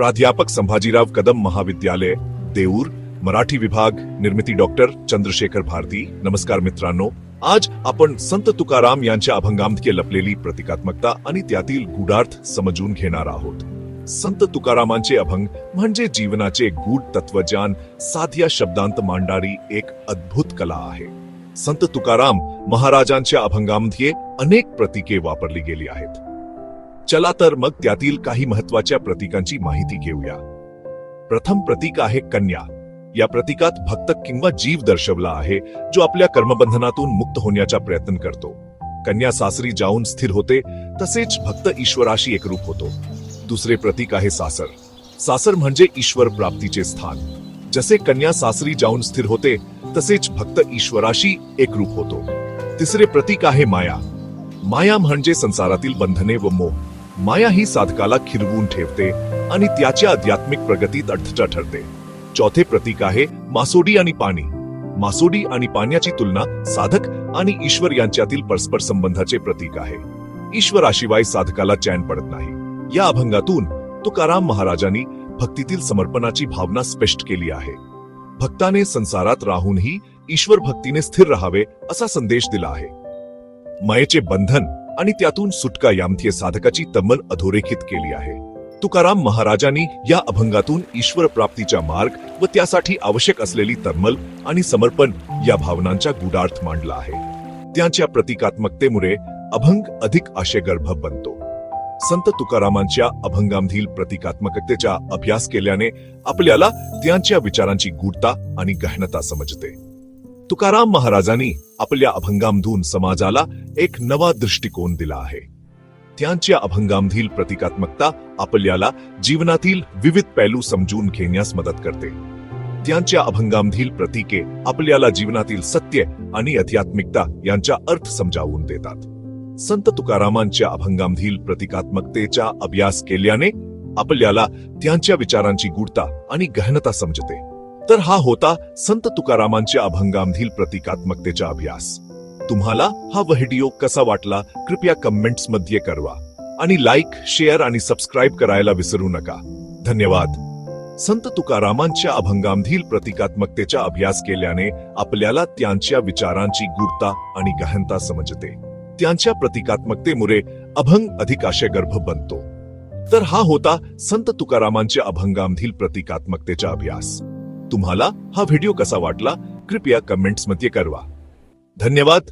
प्राध्यापक संभाजीराव कदम महाविद्यालय देऊर मराठी विभाग निर्मिती डॉक्टर चंद्रशेखर भारती. नमस्कार मित्रांनो आज आपण संत तुकाराम यांच्या अभंगामध्ये लपलेली प्रतिकात्मकता आणि त्यातील गुढार्थ समजून घेणार आहोत. संत तुकारामांचे अभंग म्हणजे जीवनाचे गूढ तत्वज्ञान साध्या शब्दांत मांडणारी एक अद्भुत कला आहे. संत तुकाराम महाराजांच्या अभंगामध्ये अनेक प्रतीके वापरली गेली आहेत. चला तर मग त्यातील काही महत्त्वाच्या प्रतीकांची माहिती घेऊया. प्रथम प्रतीक आहे कन्या. या प्रतीकात भक्त किंवा जीव दर्शवला आहे जो आपल्या कर्मबंधनातून मुक्त होण्याचा प्रयत्न करतो. कन्या सासरी जाऊन स्थिर होते तसेच भक्त ईश्वराशी एकरूप होतो. दुसरे प्रतीक आहे सासर. सासर म्हणजे ईश्वर प्राप्तीचे स्थान. जसे कन्या सासरी जाऊन स्थिर होते तसेच भक्त ईश्वराशी एकरूप होतो. तिसरे प्रतीक आहे माया. माया म्हणजे संसारातील बंधने व मोह. माया ही साधकाला खिरवून ठेवते आणि त्याच्या आध्यात्मिक प्रगतीत अडथळा ठरते. चौथे प्रतीक आहे मासोडी आणि पाणी. मासोडी आणि पाण्याची तुलना साधक आणि ईश्वर यांच्यातील परस्पर संबंधाचे प्रतीक आहे. ईश्वराशिवाय साधकाला चैन पडत नाही. या अभंगातून तुकाराम महाराजांनी भक्तीतील समर्पणाची भावना स्पष्ट केली आहे. भक्ताने संसारात राहूनही ईश्वर भक्तीने स्थिर राहावे असा संदेश दिला आहे. मायेचे बंधन आणि त्यातून सुटका यामथीय साधकाची तम्मल अधोरेखित केली आहे. तुकाराम महाराजांनी या अभंगातून ईश्वर प्राप्तीचा मार्ग व त्यासाठी आवश्यक असलेली तन्मल आणि समर्पण या भावनांचा गुडार्थ मांडला आहे. त्यांच्या प्रतिकात्मकतेमुळे अभंग अधिक आशयगर्भ बनतो. संत तुकारामांच्या अभंगामधील प्रतिकात्मकतेचा अभ्यास केल्याने आपल्याला त्यांच्या विचारांची गूढता आणि गहनता समजते. तुकाराम महाराजांनी आपल्या अभंगामधून समाजाला एक नवा दृष्टिकोन दिला आहे. त्यांच्या अभंगामधील प्रतिकात्मकता आपल्याला जीवनातील विविध पैलू समजून घेण्यास मदत करते. त्यांच्या अभंगामधील प्रतीके आपल्याला जीवनातील सत्य आणि आध्यात्मिकता यांचा अर्थ समजावून देतात. संत तुकारामांच्या अभंगामधील प्रतिकात्मकतेचा अभ्यास केल्याने आपल्याला त्यांच्या विचारांची गूढता आणि गहनता समजते. तर हा होता संत तुकारामांच्या अभंगामधील प्रतिकात्मकतेचा अभ्यास. तुम्हाला हा व्हिडिओ कसा वाटला कृपया कमेंट्समध्ये करवा आणि लाईक शेअर आणि सबस्क्राईब करायला विसरू नका. धन्यवाद. संत तुकारामांच्या अभंगामधील प्रतिकात्मकतेचा अभ्यास केल्याने आपल्याला त्यांच्या विचारांची गुढता आणि गहनता समजते. त्यांच्या प्रतिकात्मकतेमुळे अभंग अधिक आशयगर्भ बनतो. तर हा होता संत तुकारामांच्या अभंगामधील प्रतिकात्मकतेचा अभ्यास. तुम्हाला हा व्हिडिओ कसा वाटला कृपया कमेंट्समध्ये कळवा. धन्यवाद.